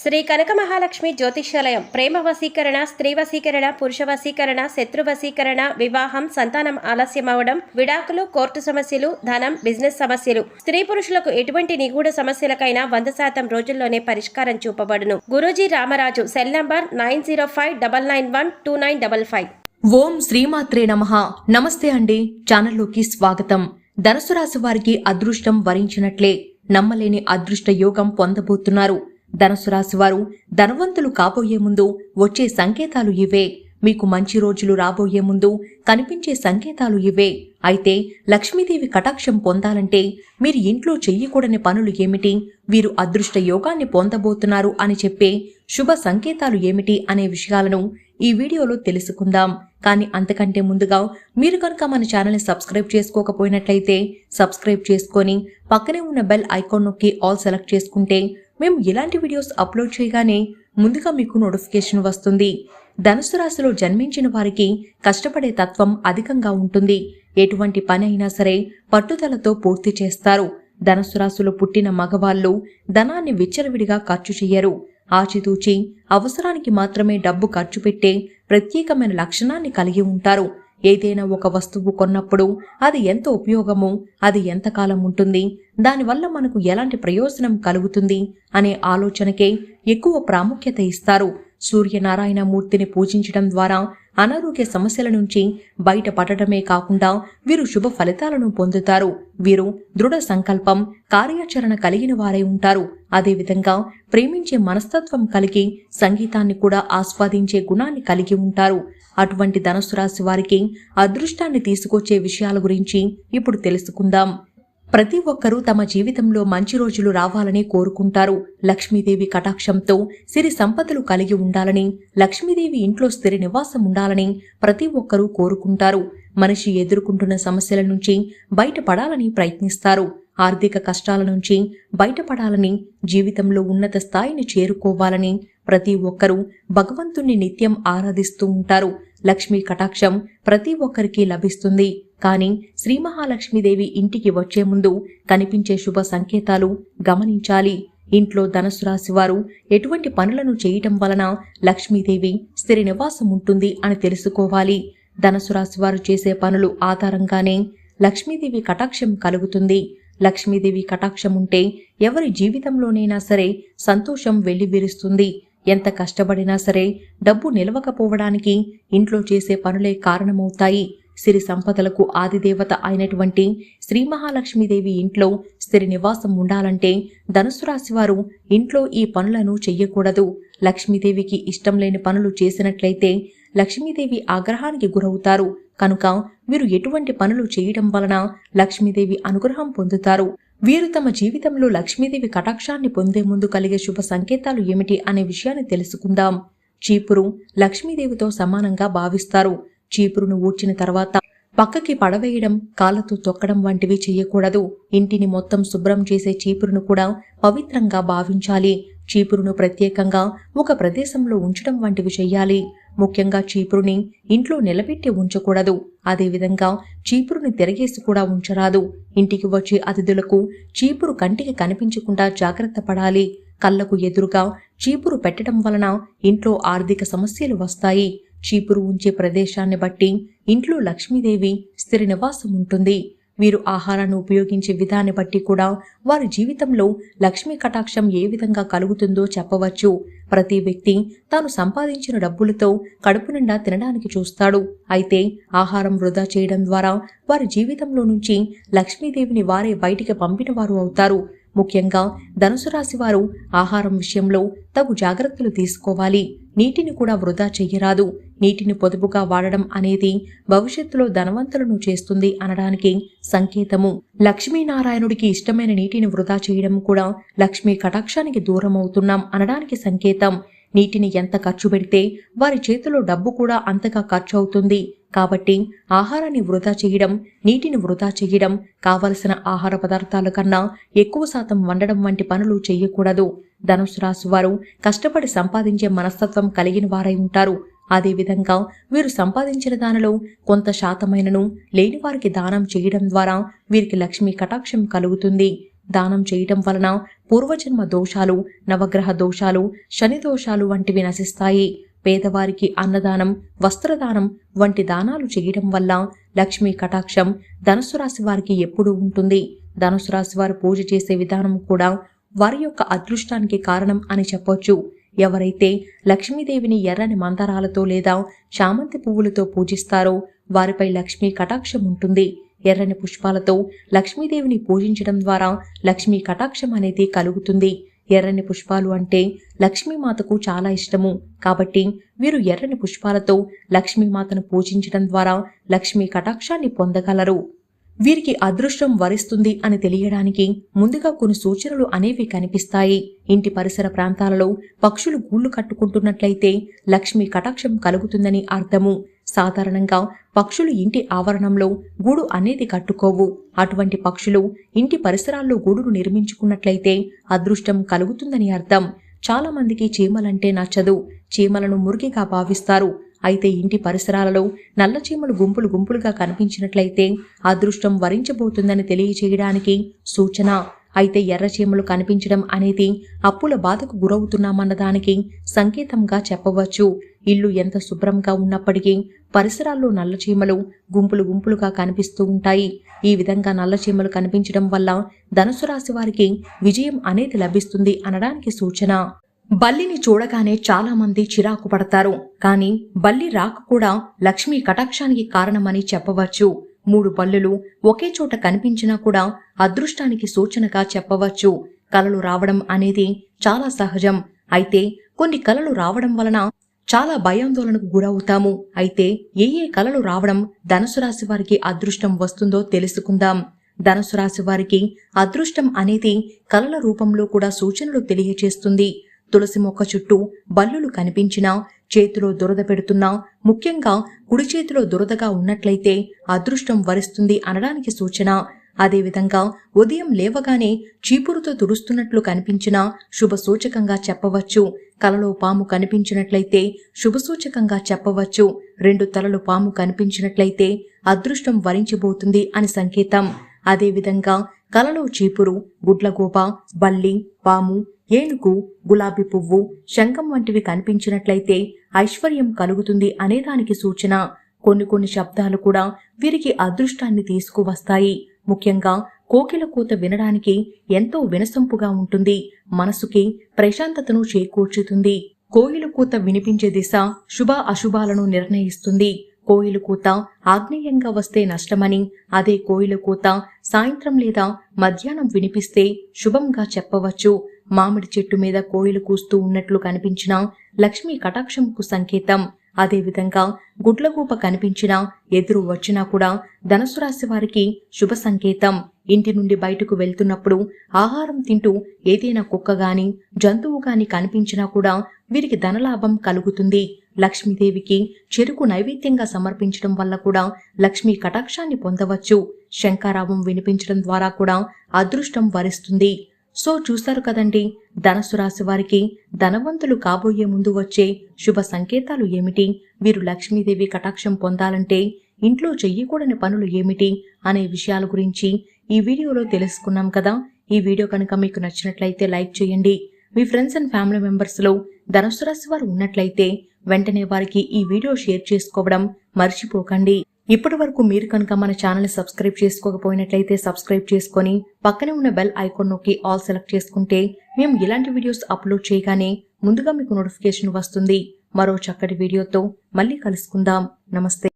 శ్రీ కనక మహాలక్ష్మి జ్యోతిష్యాలయం. ప్రేమ వశీకరణ స్త్రీ వశీకరణ పురుష వశీకరణ శత్రు వశీకరణ వివాహం సంతానం ఆలస్యం అవడం విడాకులు కోర్టు సమస్యలు ధనం బిజినెస్ సమస్యలు. స్త్రీ పురుషులకు ఎటువంటి నిగూఢ సమస్యలకైనా వంద శాతం రోజుల్లోనే పరిష్కారం చూపబడును. Guruji Ramaraju cell number nine zero five double nine one two nine double five. ఓం శ్రీమాత్రే నమ. నమస్తే అండి. ఛానల్లోకి స్వాగతం. ధనుసు రాశి వారికి అదృష్టం వరించినట్లే నమ్మలేని అదృష్ట యోగం పొందబోతున్నారు. ధనుసు రాశివారు ధనవంతులు కాబోయే ముందు వచ్చే సంకేతాలు ఇవే. మీకు మంచి రోజులు రాబోయే ముందు కనిపించే సంకేతాలు ఇవే. అయితే లక్ష్మీదేవి కటాక్షం పొందాలంటే మీరు ఇంట్లో చెయ్యకూడని పనులు ఏమిటి? వీరు అదృష్ట యోగాన్ని పొందబోతున్నారు అని చెప్పే శుభ సంకేతాలు ఏమిటి అనే విషయాలను ఈ వీడియోలో తెలుసుకుందాం. కానీ అంతకంటే ముందుగా మీరు కనుక మన ఛానల్ని సబ్స్క్రైబ్ చేసుకోకపోయినట్లయితే సబ్స్క్రైబ్ చేసుకొని పక్కనే ఉన్న బెల్ ఐకాన్ నొక్కి ఆల్ సెలెక్ట్ చేసుకుంటే మేము ఇలాంటి వీడియోస్ అప్లోడ్ చేయగానే ముందుగా మీకు నోటిఫికేషన్ వస్తుంది. ధనుసు రాశిలో జన్మించిన వారికి కష్టపడే తత్వం అధికంగా ఉంటుంది. ఎటువంటి పని అయినా సరే పట్టుదలతో పూర్తి చేస్తారు. ధనుసు రాశిలో పుట్టిన మగవాళ్ళు ధనాన్ని విచ్చలవిడిగా ఖర్చు చేయరు. ఆచితూచి అవసరానికి మాత్రమే డబ్బు ఖర్చు పెట్టే ప్రత్యేకమైన లక్షణాన్ని కలిగి ఉంటారు. ఏదైనా ఒక వస్తువు కొన్నప్పుడు అది ఎంత ఉపయోగము అది ఎంతకాలం ఉంటుంది దానివల్ల మనకు ఎలాంటి ప్రయోజనం కలుగుతుంది అనే ఆలోచనకే ఎక్కువ ప్రాముఖ్యత ఇస్తారు సూర్యనారాయణ మూర్తిని పూజించడం ద్వారా అనారోగ్య సమస్యల నుంచి బయటపడటమే కాకుండా వీరు శుభ ఫలితాలను పొందుతారు. వీరు దృఢ సంకల్పం కార్యాచరణ కలిగిన వారై ఉంటారు. అదేవిధంగా ప్రేమించే మనస్తత్వం కలిగి సంగీతాన్ని కూడా ఆస్వాదించే గుణాన్ని కలిగి ఉంటారు. అటువంటి ధనుసు రాశి వారికి అదృష్టాన్ని తీసుకొచ్చే విషయాల గురించి ఇప్పుడు తెలుసుకుందాం. ప్రతి ఒక్కరూ తమ జీవితంలో మంచి రోజులు రావాలని కోరుకుంటారు. లక్ష్మీదేవి కటాక్షంతో సిరి సంపదలు కలిగి ఉండాలని లక్ష్మీదేవి ఇంట్లో స్థిర నివాసం ఉండాలని ప్రతి ఒక్కరూ కోరుకుంటారు. మనిషి ఎదుర్కొంటున్న సమస్యల నుంచి బయటపడాలని ప్రయత్నిస్తారు. ఆర్థిక కష్టాల నుంచి బయటపడాలని జీవితంలో ఉన్నత స్థాయిని చేరుకోవాలని ప్రతి ఒక్కరూ భగవంతుణ్ణి నిత్యం ఆరాధిస్తూ ఉంటారు. లక్ష్మీ కటాక్షం ప్రతి ఒక్కరికి లభిస్తుంది. కానీ శ్రీ మహాలక్ష్మీదేవి ఇంటికి వచ్చే ముందు కనిపించే శుభ సంకేతాలు గమనించాలి. ఇంట్లో ధనుసు రాశి వారు ఎటువంటి పనులను చేయటం వలన లక్ష్మీదేవి స్థిర నివాసం ఉంటుంది అని తెలుసుకోవాలి. ధనుసు రాశి వారు చేసే పనులు ఆధారంగానే లక్ష్మీదేవి కటాక్షం కలుగుతుంది. లక్ష్మీదేవి కటాక్షం ఉంటే ఎవరి జీవితంలోనైనా సరే సంతోషం వెల్లివిరుస్తుంది. ఎంత కష్టపడినా సరే డబ్బు నిలవకపోవడానికి ఇంట్లో చేసే పనులే కారణమవుతాయి. సిరి సంపదలకు ఆదిదేవత అయినటువంటి శ్రీ మహాలక్ష్మీదేవి ఇంట్లో స్థిర నివాసం ఉండాలంటే ధనుసు రాశి వారు ఇంట్లో ఈ పనులను చెయ్యకూడదు. లక్ష్మీదేవికి ఇష్టం లేని పనులు చేసినట్లయితే లక్ష్మీదేవి ఆగ్రహానికి గురవుతారు. కనుక వీరు ఎటువంటి పనులు చేయడం వలన లక్ష్మీదేవి అనుగ్రహం పొందుతారు? వీరు తమ జీవితంలో లక్ష్మీదేవి కటాక్షాన్ని పొందే ముందు కలిగే శుభ సంకేతాలు ఏమిటి అనే విషయాన్ని తెలుసుకుందాం. చీపురు లక్ష్మీదేవితో సమానంగా భావిస్తారు. చీపురును ఊడ్చిన తర్వాత పక్కకి పడవేయడం కాళ్ళతో తొక్కడం వంటివి చేయకూడదు ఇంటిని మొత్తం శుభ్రం చేసే చీపురును కూడా పవిత్రంగా భావించాలి. చీపురును ప్రత్యేకంగా ఒక ప్రదేశంలో ఉంచడం వంటివి చెయ్యాలి. ముఖ్యంగా చీపురుని ఇంట్లో నిలబెట్టి ఉంచకూడదు. అదేవిధంగా చీపురుని తిరగేసి కూడా ఉంచరాదు. ఇంటికి వచ్చే అతిథులకు చీపురు కంటికి కనిపించకుండా జాగ్రత్త పడాలి. కళ్ళకు ఎదురుగా చీపురు పెట్టడం వలన ఇంట్లో ఆర్థిక సమస్యలు వస్తాయి. చీపురు ఉంచే ప్రదేశాన్ని బట్టి ఇంట్లో లక్ష్మీదేవి స్థిర నివాసం ఉంటుంది. వీరు ఆహారాన్ని ఉపయోగించే విధాన్ని బట్టి కూడా వారి జీవితంలో లక్ష్మీ కటాక్షం ఏ విధంగా కలుగుతుందో చెప్పవచ్చు. ప్రతి వ్యక్తి తాను సంపాదించిన డబ్బులతో కడుపు నిండా తినడానికి చూస్తాడు. అయితే ఆహారం వృధా చేయడం ద్వారా వారి జీవితంలో నుంచి లక్ష్మీదేవిని వారే బయటికి పంపిన వారు అవుతారు. ముఖ్యంగా ధనుసు రాశి వారు ఆహారం విషయంలో తగు జాగ్రత్తలు తీసుకోవాలి. నీటిని కూడా వృధా చెయ్యరాదు. నీటిని పొదుపుగా వాడడం అనేది భవిష్యత్తులో ధనవంతులను చేస్తుంది అనడానికి సంకేతము. లక్ష్మీనారాయణుడికి ఇష్టమైన నీటిని వృధా చేయడం కూడా లక్ష్మీ కటాక్షానికి దూరం అవుతున్నాం అనడానికి సంకేతం. నీటిని ఎంత ఖర్చు పెడితే వారి చేతిలో డబ్బు కూడా అంతగా ఖర్చు అవుతుంది. కాబట్టి ఆహారాన్ని వృధా చేయడం నీటిని వృధా చేయడం కావలసిన ఆహార పదార్థాల కన్నా ఎక్కువ శాతం వండడం వంటి పనులు చేయకూడదు. ధనుసు రాశి వారు కష్టపడి సంపాదించే మనస్తత్వం కలిగిన వారై ఉంటారు. అదేవిధంగా వీరు సంపాదించిన దానిలో కొంత శాతమైనను లేని వారికి దానం చేయడం ద్వారా వీరికి లక్ష్మీ కటాక్షం కలుగుతుంది. దానం చేయటం వలన పూర్వజన్మ దోషాలు నవగ్రహ దోషాలు శని దోషాలు వంటివి నశిస్తాయి. పేదవారికి అన్నదానం వస్త్రదానం వంటి దానాలు చేయడం వల్ల లక్ష్మీ కటాక్షం ధనుసు రాశి వారికి ఎప్పుడూ ఉంటుంది. ధనుసు రాశి వారు పూజ చేసే విధానం కూడా వారి యొక్క అదృష్టానికి కారణం అని చెప్పొచ్చు. ఎవరైతే లక్ష్మీదేవిని ఎర్రని మందారాలతో లేదా చామంతి పువ్వులతో పూజిస్తారో వారిపై లక్ష్మీ కటాక్షం ఉంటుంది. ఎర్రని పుష్పాలతో లక్ష్మీదేవిని పూజించడం ద్వారా లక్ష్మీ కటాక్షం అనేది కలుగుతుంది. ఎర్రని పుష్పాలు అంటే లక్ష్మీమాతకు చాలా ఇష్టము. కాబట్టి వీరు ఎర్రని పుష్పాలతో లక్ష్మీమాతను పూజించడం ద్వారా లక్ష్మీ కటాక్షాన్ని పొందగలరు. వీరికి అదృష్టం వరిస్తుంది అని తెలియడానికి ముందుగా కొన్ని సూచనలు అనేవి కనిపిస్తాయి. ఇంటి పరిసర ప్రాంతాలలో పక్షులు గూళ్ళు కట్టుకుంటున్నట్లయితే లక్ష్మీ కటాక్షం కలుగుతుందని అర్థము. సాధారణంగా పక్షులు ఇంటి ఆవరణంలో గూడు అనేది కట్టుకోవు. అటువంటి పక్షులు ఇంటి పరిసరాల్లో గూడును నిర్మించుకున్నట్లయితే అదృష్టం కలుగుతుందని అర్థం. చాలా మందికి చీమలంటే నచ్చదు. చీమలను మురికిగా భావిస్తారు. అయితే ఇంటి పరిసరాలలో నల్ల చీమలు గుంపులు గుంపులుగా కనిపించినట్లయితే అదృష్టం వరించబోతుందని తెలియచేయడానికి సూచన. అయితే ఎర్రచీమలు కనిపించడం అనేది అప్పుల బాధకు గురవుతున్నామన్నదానికి సంకేతంగా చెప్పవచ్చు. ఇల్లు ఎంత శుభ్రంగా ఉన్నప్పటికీ పరిసరాల్లో నల్లచీమలు గుంపులు గుంపులుగా కనిపిస్తూ ఉంటాయి. ఈ విధంగా నల్లచీమలు కనిపించడం వల్ల ధనుసు రాశి వారికి విజయం అనేది లభిస్తుంది అనడానికి సూచన. బల్లిని చూడగానే చాలామంది చిరాకు పడతారు. కానీ బల్లి రాక కూడా లక్ష్మీ కటాక్షానికి కారణమని చెప్పవచ్చు. మూడు బల్లులు ఒకే చోట కనిపించినా కూడా అదృష్టానికి సూచనగా చెప్పవచ్చు. కలలు రావడం అనేది చాలా సహజం. అయితే కొన్ని కలలు రావడం వలన చాలా భయాందోళనకు గురవుతాము. అయితే ఏ ఏ కలలు రావడం ధనుసు రాశి వారికి అదృష్టం వస్తుందో తెలుసుకుందాం. ధనుసు రాశి వారికి అదృష్టం అనేది కలల రూపంలో కూడా సూచనలు తెలియచేస్తుంది. తులసి మొక్క చుట్టూ బల్లులు కనిపించినా చేతిలో దురద పెడుతున్నా ముఖ్యంగా కుడి చేతిలో దురదగా ఉన్నట్లయితే అదృష్టం వరిస్తుంది అనడానికి సూచన. అదేవిధంగా ఉదయం లేవగానే చీపురుతో తుడుస్తున్నట్లు కనిపించినా శుభ సూచకంగా చెప్పవచ్చు. కలలో పాము కనిపించినట్లయితే శుభసూచకంగా చెప్పవచ్చు. రెండు తలలు పాము కనిపించినట్లయితే అదృష్టం వరించబోతుంది అని సంకేతం. అదేవిధంగా కలలో చీపురు గుడ్లగోప బల్లి పాము ఏనుగు గులాబీ పువ్వు శంఖం వంటివి కనిపించినట్లయితే ఐశ్వర్యం కలుగుతుంది అనేదానికి సూచన. కొన్ని కొన్ని శబ్దాలు కూడా వీరికి అదృష్టాన్ని తీసుకువస్తాయి. ముఖ్యంగా కోకిల కూత వినడానికి ఎంతో వినసొంపుగా ఉంటుంది. మనసుకి ప్రశాంతతను చేకూర్చుతుంది. కోయిల కూత వినిపించే దిశ శుభ అశుభాలను నిర్ణయిస్తుంది. కోయిల కూత ఆగ్నేయంగా వస్తే నష్టమని అదే కోయిల కూత సాయంత్రం లేదా మధ్యాహ్నం వినిపిస్తే శుభంగా చెప్పవచ్చు. మామిడి చెట్టు మీద కోయిలు కూస్తూ ఉన్నట్లు కనిపించిన లక్ష్మీ కటాక్షంకు సంకేతం. అదేవిధంగా గుడ్లగూప కనిపించినా ఎదురు వచ్చినా కూడా ధనుసు రాశి వారికి శుభ సంకేతం. ఇంటి నుండి బయటకు వెళ్తున్నప్పుడు ఆహారం తింటూ ఏదైనా కుక్క గాని జంతువు గాని కనిపించినా కూడా వీరికి ధనలాభం కలుగుతుంది. లక్ష్మీదేవికి చెరుకు నైవేద్యంగా సమర్పించడం వల్ల కూడా లక్ష్మీ కటాక్షాన్ని పొందవచ్చు. శంకారావం వినిపించడం ద్వారా కూడా అదృష్టం వరిస్తుంది. సో చూస్తారు కదండి. ధనస్సు రాశి వారికి ధనవంతులు కాబోయే ముందు వచ్చే శుభ సంకేతాలు ఏమిటి? వీరు లక్ష్మీదేవి కటాక్షం పొందాలంటే ఇంట్లో చెయ్యకూడని పనులు ఏమిటి అనే విషయాల గురించి ఈ వీడియోలో తెలుసుకున్నాం కదా. ఈ వీడియో కనుక మీకు నచ్చినట్లయితే లైక్ చేయండి. మీ ఫ్రెండ్స్ అండ్ ఫ్యామిలీ మెంబర్స్లో ధనుసు రాశి వారు ఉన్నట్లయితే వెంటనే వారికి ఈ వీడియో షేర్ చేసుకోవడం మర్చిపోకండి. ఇప్పటి వరకు మీరు కనుక మన ఛానల్ని సబ్స్క్రైబ్ చేసుకోకపోయినట్లయితే సబ్స్క్రైబ్ చేసుకొని పక్కనే ఉన్న బెల్ ఐకాన్ నొక్కి ఆల్ సెలెక్ట్ చేసుకుంటే మేము ఇలాంటి వీడియోస్ అప్లోడ్ చేయగానే ముందుగా మీకు నోటిఫికేషన్ వస్తుంది. మరో చక్కటి వీడియోతో మళ్ళీ కలుసుకుందాం. నమస్తే.